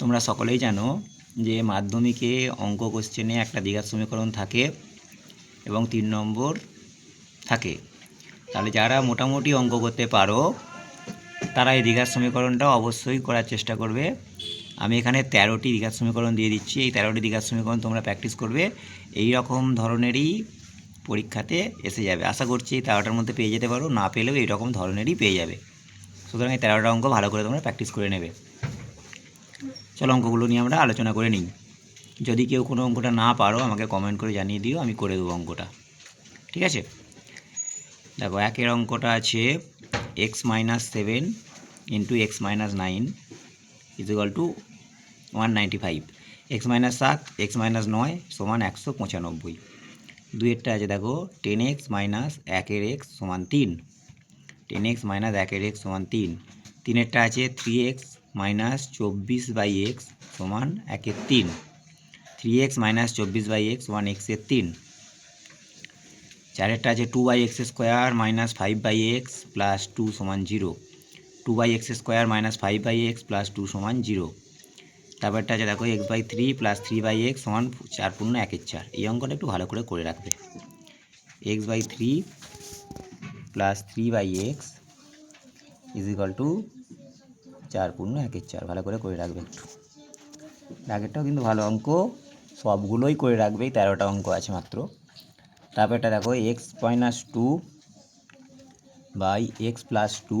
তোমরা সকলেই জানো যে মাধ্যমিকে অঙ্ক কোশ্চেনে একটা দ্বিঘাত সমীকরণ থাকে এবং তিন নম্বর থাকে। তাহলে যারা মোটামুটি অঙ্ক করতে পারো, তারা এই দ্বিঘাত সমীকরণটা অবশ্যই করার চেষ্টা করবে। আমি এখানে তেরোটি দ্বিঘাত সমীকরণ দিয়ে দিচ্ছি। এই তেরোটি দ্বিঘাত সমীকরণ তোমরা প্র্যাকটিস করবে। এই রকম ধরনেরই পরীক্ষাতে এসে যাবে। আশা করছি এই তেরোটার মধ্যে পেয়ে যেতে পারো। না পেলেও এই রকম ধরনেরই পেয়ে যাবে। সুতরাং এই তেরোটা অঙ্ক ভালো করে তোমরা প্র্যাকটিস করে নেবে। চলো অঙ্কগুলো নিয়ে আমরা আলোচনা করে নিই। যদি কেউ কোনো অঙ্কটা না পারো, আমাকে কমেন্ট করে জানিয়ে দিও, আমি করে দেবো অঙ্কটা। ঠিক আছে? দেখো, একের অঙ্কটা আছে X minus seven into X minus nine is equal to one ninety five X minus সাত এক্স মাইনাস নয় সমান একশো পঁচানব্বই। দুইয়েরটা আছে, দেখো টেন এক্স মাইনাস একের এক্স সমান তিন। টেন এক্স মাইনাস একের এক্স সমান তিন। তিনেরটা আছে থ্রি এক্স মাইনাস চব্বিশ বাই এক্স সমান একের তিন। থ্রি এক্স মাইনাস চব্বিশ বাই এক্স ওয়ান এক্সের তিন। চারেরটা আছে two by X square minus five by X plus two সমান zero two by X square minus five by X plus two সমান জিরো তারপরটা আছে দেখো X by three plus three by X সমান চার পূর্ণ একের চার। এই অঙ্কটা একটু ভালো করে করে রাখবে। X by three plus three by X is equal to চার পূর্ণ, একের চার, ভালো করে করে রাখবে একটু। আগেরটাও কিন্তু ভালো অঙ্ক, সবগুলোই করে রাখবে তেরোটা অঙ্ক আছে মাত্র। তারপরটা দেখো, X minus two by X plus two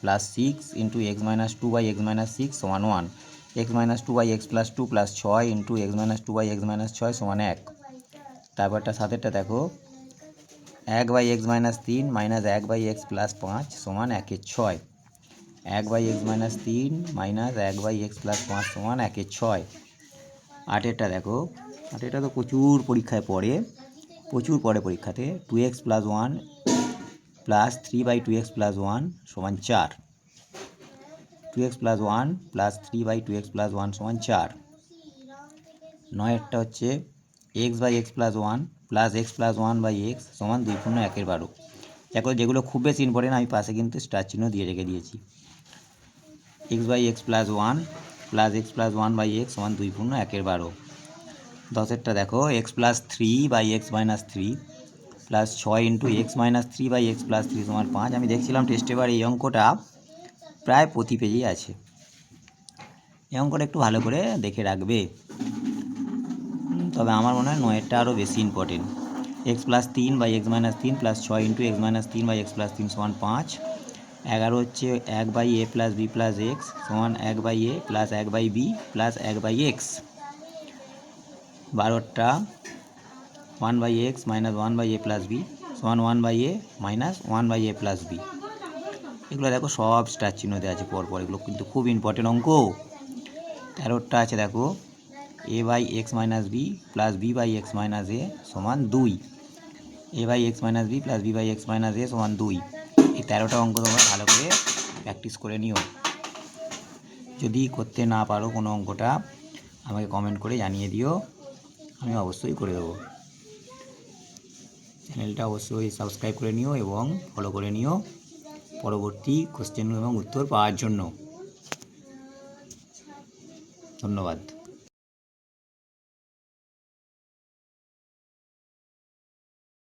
plus six into X minus two by X minus six সমান one. X minus two by X plus two plus ছয় into X minus two by X minus ছয় সমান এক। তারপরটা সাতেরটা দেখো, এক by x minus তিন মাইনাস এক বাই এক্স প্লাস পাঁচ সমান একের ছয়। এক বাই এক্স মাইনাস তিন মাইনাস এক বাই এক্স প্লাস পাঁচ সমান একের ছয়। আটেরটা দেখো আটেরটা তো প্রচুর পরীক্ষায় পড়ে, প্রচুর পড়ে পরীক্ষাতে। Two X plus one plus three by two X plus one সমান চার। Two X plus one plus three by two X plus one সমান চার। নয়েরটা হচ্ছে X by X plus one plus X plus one by X সমান দুই পূর্ণ একের বারো। দেখো, যেগুলো খুব বেশি ইম্পর্টেন্ট আমি পাশে কিন্তু স্টার চিহ্ন দিয়ে রেখে দিয়েছি। X by x plus one plus x plus one by x সমান দুই পূর্ণ, একের বারো। দশেরটা দেখো x plus three by x minus three plus ছয় into x minus three by x plus three সমান পাঁচ। আমি দেখছিলাম টেস্ট এবার এই অঙ্কটা প্রায় প্রতি পেজেই আছে। এই অঙ্কটা একটু ভালো করে দেখে রাখবে। তবে আমার মনে হয় নয়েরটা আরও বেশি ইম্পর্টেন্ট এক্স প্লাস তিন বাই এক্স মাইনাস তিন প্লাস ছয় ইন্টু এক্স মাইনাস তিন বাই এক্স প্লাস তিন সমান পাঁচ এগারো হচ্ছে এক by a plus b plus x সমান এক বাই এ প্লাস এক বাই বি প্লাস এক বাই এক্স বারোটা one by x minus one by a plus b সমান one by a minus one by a plus b এগুলো দেখো সব star চিহ্ন দেওয়া আছে পরপর, এগুলো কিন্তু খুব ইম্পর্টেন্ট অঙ্ক। তেরোটা আছে দেখো a by x minus b plus b by x minus a সমান দুই। A by x minus b plus b by x minus a সমান দুই। এই তেরোটা অঙ্ক তোমরা ভালো করে প্র্যাকটিস করে নিও। যদি করতে না পারো কোনো অঙ্কটা, আমাকে কমেন্ট করে জানিয়ে দিও। আমি অবশ্যই করে দেবো। চ্যানেলটা অবশ্যই সাবস্ক্রাইব করে নিও এবং ফলো করে নিও পরবর্তী কোশ্চেন এবং উত্তর পাওয়ার জন্য। ধন্যবাদ।